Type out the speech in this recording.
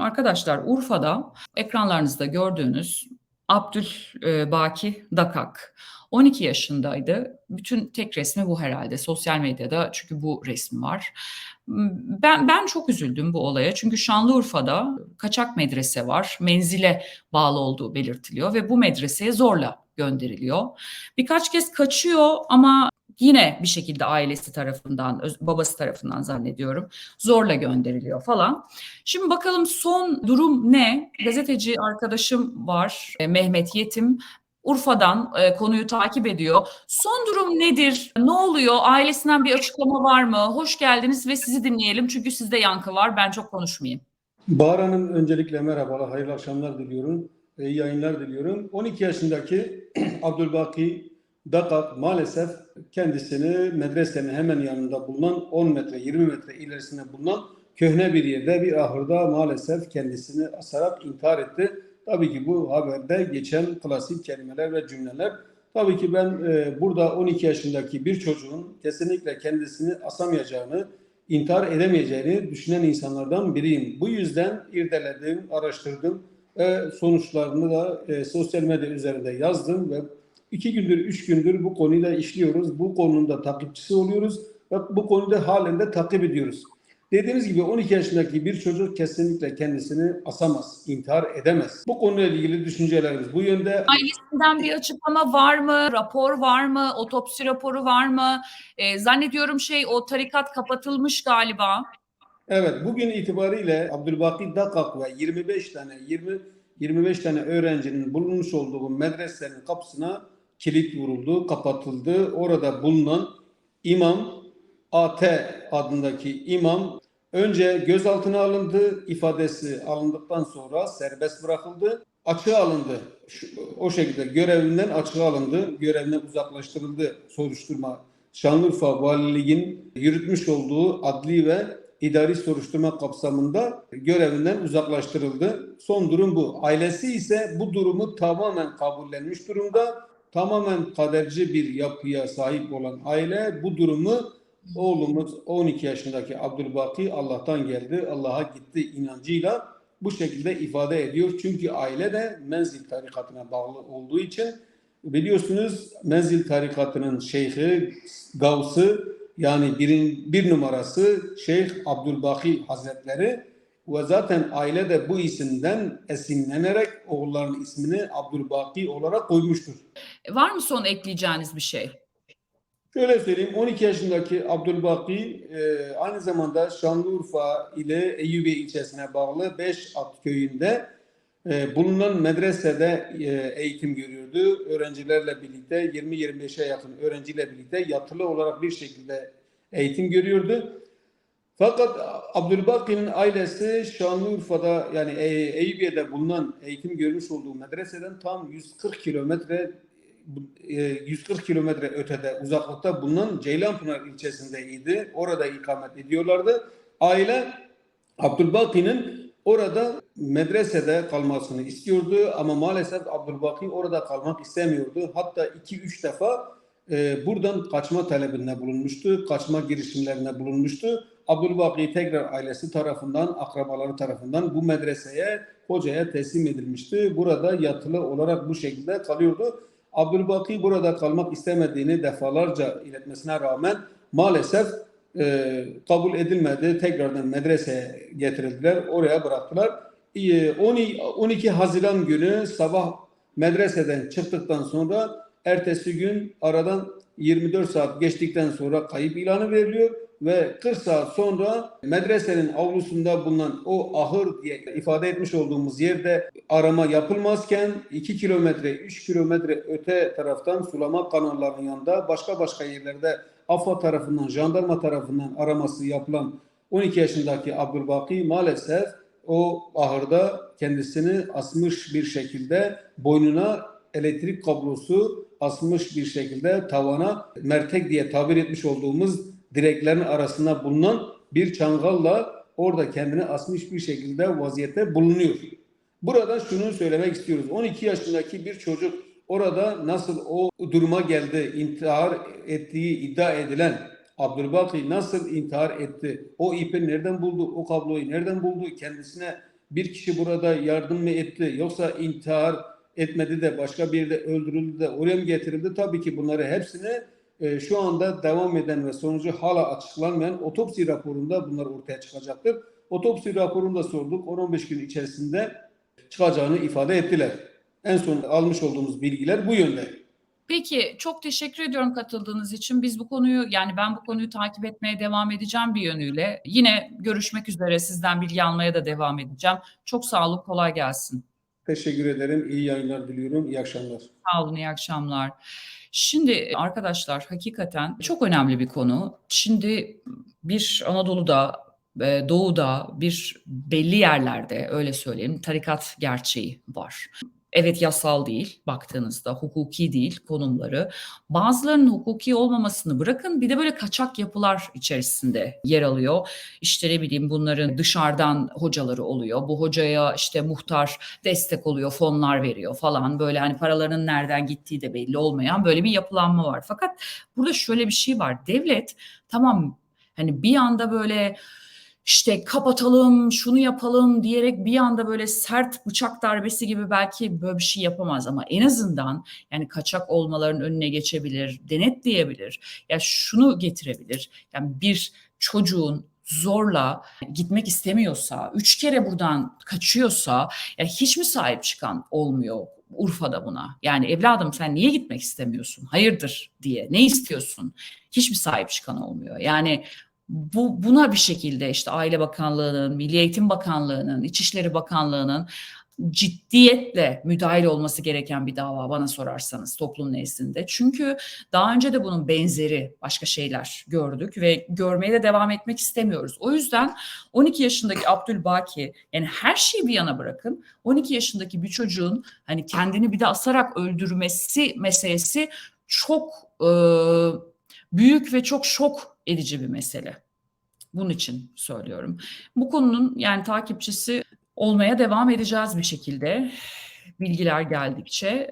Arkadaşlar Urfa'da ekranlarınızda gördüğünüz Abdülbaki Dakak 12 yaşındaydı. Bütün tek resmi bu herhalde sosyal medyada çünkü bu resmi var. Ben ben çok üzüldüm bu olaya çünkü Şanlıurfa'da kaçak medrese var. Menzile bağlı olduğu belirtiliyor ve bu medreseye zorla gönderiliyor. Birkaç kez kaçıyor ama yine bir şekilde ailesi tarafından, babası tarafından zannediyorum zorla gönderiliyor falan. Şimdi bakalım son durum ne? Gazeteci arkadaşım var, e, Mehmet Yetim. Urfa'dan e, konuyu takip ediyor. Son durum nedir? Ne oluyor? Ailesinden bir açıklama var mı? Hoş geldiniz ve sizi dinleyelim çünkü sizde yankı var. Ben çok konuşmayayım. Bahar Hanım öncelikle merhabalar, hayırlı akşamlar diliyorum. İyi yayınlar diliyorum. 12 yaşındaki Abdülbaki Dakak maalesef kendisini medresenin hemen yanında bulunan 10 metre 20 metre ilerisinde bulunan köhne bir yerde bir ahırda maalesef kendisini asarak intihar etti. Tabii ki bu haberde geçen klasik kelimeler ve cümleler. Tabii ki ben e, burada 12 yaşındaki bir çocuğun kesinlikle kendisini asamayacağını, intihar edemeyeceğini düşünen insanlardan biriyim. Bu yüzden irdeledim, araştırdım ve sonuçlarını da e, sosyal medya üzerinde yazdım ve iki gündür, üç gündür bu konuyu işliyoruz. Bu konunun da takipçisi oluyoruz ve bu konuda halen de takip ediyoruz. Dediğimiz gibi 12 yaşındaki bir çocuk kesinlikle kendisini asamaz, intihar edemez. Bu konuyla ilgili düşüncelerimiz bu yönde. Ailesinden bir açıklama var mı? Rapor var mı? Otopsi raporu var mı? E, zannediyorum şey o tarikat kapatılmış galiba. Evet, bugün itibariyle Abdülbaki Dakak ve 25 tane 20 25 tane öğrencinin bulunmuş olduğu medresenin kapısına kilit vuruldu, kapatıldı. Orada bulunan imam AT adındaki imam önce gözaltına alındı, ifadesi alındıktan sonra serbest bırakıldı. Açığa alındı. O şekilde görevinden açığa alındı. Görevinden uzaklaştırıldı soruşturma. Şanlıurfa Valiliğin yürütmüş olduğu adli ve idari soruşturma kapsamında görevinden uzaklaştırıldı. Son durum bu. Ailesi ise bu durumu tamamen kabullenmiş durumda. Tamamen kaderci bir yapıya sahip olan aile bu durumu oğlumuz 12 yaşındaki Abdülbaki Allah'tan geldi, Allah'a gitti inancıyla bu şekilde ifade ediyor. Çünkü aile de menzil tarikatına bağlı olduğu için biliyorsunuz menzil tarikatının şeyhi, gavsı yani birin, bir numarası Şeyh Abdülbaki Hazretleri ve zaten aile de bu isimden esinlenerek oğulların ismini Abdülbaki olarak koymuştur. Var mı son ekleyeceğiniz bir şey? Şöyle söyleyeyim 12 yaşındaki Abdülbaki e, aynı zamanda Şanlıurfa ile Eyyubiye ilçesine bağlı 5 at köyünde e, bulunan medresede e, eğitim görüyordu. Öğrencilerle birlikte 20-25'e yakın öğrenciyle birlikte yatılı olarak bir şekilde eğitim görüyordu. Fakat Abdülbaki'nin ailesi Şanlıurfa'da yani Eyüpiye'de bulunan eğitim görmüş olduğu medreseden tam 140 kilometre 140 e, kilometre ötede uzaklıkta bulunan Ceylanpınar ilçesindeydi. Orada ikamet ediyorlardı. Aile Abdülbaki'nin orada medresede kalmasını istiyordu ama maalesef Abdülbaki orada kalmak istemiyordu. Hatta 2-3 defa e, buradan kaçma talebinde bulunmuştu. Kaçma girişimlerinde bulunmuştu. Abdülbaki tekrar ailesi tarafından, akrabaları tarafından bu medreseye, hocaya teslim edilmişti. Burada yatılı olarak bu şekilde kalıyordu. Abdülbaki burada kalmak istemediğini defalarca iletmesine rağmen maalesef e, kabul edilmedi. Tekrardan medreseye getirildiler. Oraya bıraktılar. E, 12 Haziran günü sabah medreseden çıktıktan sonra ertesi gün aradan 24 saat geçtikten sonra kayıp ilanı veriliyor ve 40 saat sonra medresenin avlusunda bulunan o ahır diye ifade etmiş olduğumuz yerde arama yapılmazken 2 kilometre 3 kilometre öte taraftan sulama kanallarının yanında başka başka yerlerde AFA tarafından jandarma tarafından araması yapılan 12 yaşındaki Abdülbaki maalesef o ahırda kendisini asmış bir şekilde boynuna elektrik kablosu asmış bir şekilde tavana mertek diye tabir etmiş olduğumuz direklerin arasında bulunan bir çangalla orada kendini asmış bir şekilde vaziyette bulunuyor. Burada şunu söylemek istiyoruz. 12 yaşındaki bir çocuk orada nasıl o duruma geldi, intihar ettiği iddia edilen Abdülbaki nasıl intihar etti? O ipi nereden buldu? O kabloyu nereden buldu? Kendisine bir kişi burada yardım mı etti yoksa intihar etmedi de başka bir yerde öldürüldü de oraya mı getirildi? Tabii ki bunları hepsini e, şu anda devam eden ve sonucu hala açıklanmayan otopsi raporunda bunlar ortaya çıkacaktır. Otopsi raporunda sorduk. 10-15 gün içerisinde çıkacağını ifade ettiler. En son almış olduğumuz bilgiler bu yönde. Peki çok teşekkür ediyorum katıldığınız için. Biz bu konuyu yani ben bu konuyu takip etmeye devam edeceğim bir yönüyle. Yine görüşmek üzere sizden bilgi almaya da devam edeceğim. Çok sağ olun, kolay gelsin. Teşekkür ederim. İyi yayınlar diliyorum. İyi akşamlar. Sağ olun, iyi akşamlar. Şimdi arkadaşlar hakikaten çok önemli bir konu. Şimdi bir Anadolu'da, e, Doğu'da bir belli yerlerde öyle söyleyeyim tarikat gerçeği var. Evet yasal değil baktığınızda hukuki değil konumları. Bazılarının hukuki olmamasını bırakın bir de böyle kaçak yapılar içerisinde yer alıyor. İşte ne bileyim bunların dışarıdan hocaları oluyor. Bu hocaya işte muhtar destek oluyor, fonlar veriyor falan. Böyle hani paraların nereden gittiği de belli olmayan böyle bir yapılanma var. Fakat burada şöyle bir şey var. Devlet tamam hani bir anda böyle işte kapatalım, şunu yapalım diyerek bir anda böyle sert bıçak darbesi gibi belki böyle bir şey yapamaz ama en azından yani kaçak olmaların önüne geçebilir, denetleyebilir. Ya şunu getirebilir. Yani bir çocuğun zorla gitmek istemiyorsa, üç kere buradan kaçıyorsa ya hiç mi sahip çıkan olmuyor Urfa'da buna? Yani evladım sen niye gitmek istemiyorsun? Hayırdır diye. Ne istiyorsun? Hiç mi sahip çıkan olmuyor? Yani bu buna bir şekilde işte Aile Bakanlığı'nın, Milli Eğitim Bakanlığı'nın, İçişleri Bakanlığı'nın ciddiyetle müdahil olması gereken bir dava bana sorarsanız toplum nezdinde. Çünkü daha önce de bunun benzeri başka şeyler gördük ve görmeye de devam etmek istemiyoruz. O yüzden 12 yaşındaki Abdülbaki yani her şeyi bir yana bırakın 12 yaşındaki bir çocuğun hani kendini bir de asarak öldürmesi meselesi çok e, büyük ve çok şok edici bir mesele. Bunun için söylüyorum. Bu konunun yani takipçisi olmaya devam edeceğiz bir şekilde bilgiler geldikçe.